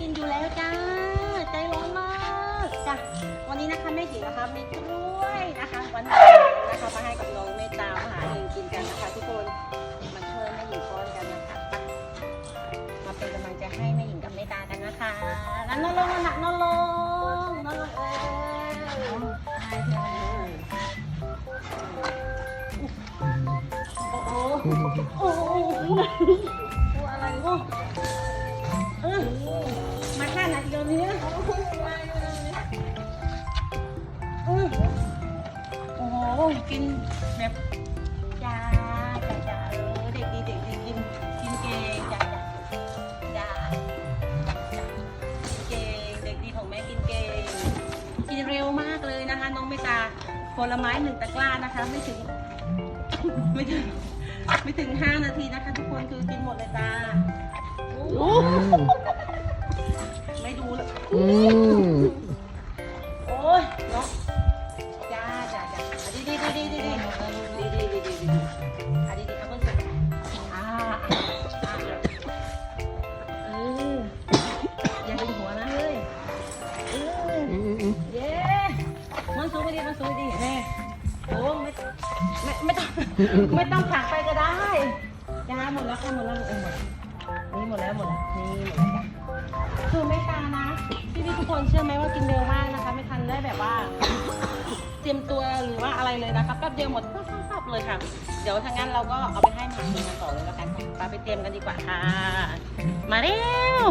กินอยู่แล้วจ้า ใจร้อนมากจ้ะวันนี้นะคะแม่หญิงนะคะมีกล้วยนะคะวันนี้นะคะมาให้กับน้องเมตตามหาหญิงกินกันนะคะทุกคนมาช่วยแม่หญิงป้อนกันนะคะมาเป็นกำลังใจให้แม่หญิงกับเมตตากันนะคะนั่นนอนลงนะนอนลงนอนลงเออโอ้โหโอ้โหอะไรวะ โอ้กินแบบจ้าจ้าจ้าเออเด็กดีเด็กดีกินกินเก่งจ้าจ้าจ้าเก่งเด็กดีของแม่กินเก่งกินเร็วมากเลยนะคะ น้องเมตาผลไม้หนึ่งตะกร้านะคะ ไม่ถึง ไม่ถึงไม่ถึงห้านาทีนะคะ ทุกคนคือกินหมดเลยจ้าไม่ดูเลย มันสูงไปดิมันสูงไปดิแม่โอ้ไม่ไม่ไม่ต้องไม่ต้องผักไปก็ได้จ้าหมดแล้วค่ะหมดแล้วเออหมดนี่หมดแล้วหมดแล้วนี่หมดแล้วจ้ะคือไม่ตานะพี่พี่ทุกคนเชื่อไหมว่ากินเร็วมากนะคะ ไม่ทันได้แบบว่า เตรียมตัวหรือว่าอะไรเลยนะคะแป๊บเดียวหมดปั๊บเลยค่ะ เดี๋ยวถ้างั้นเราก็เอาไปให้หมากินกันต่อเลยแล้วกันไปไปเตรียมกันดีกว่าค่ะ มาเร็ว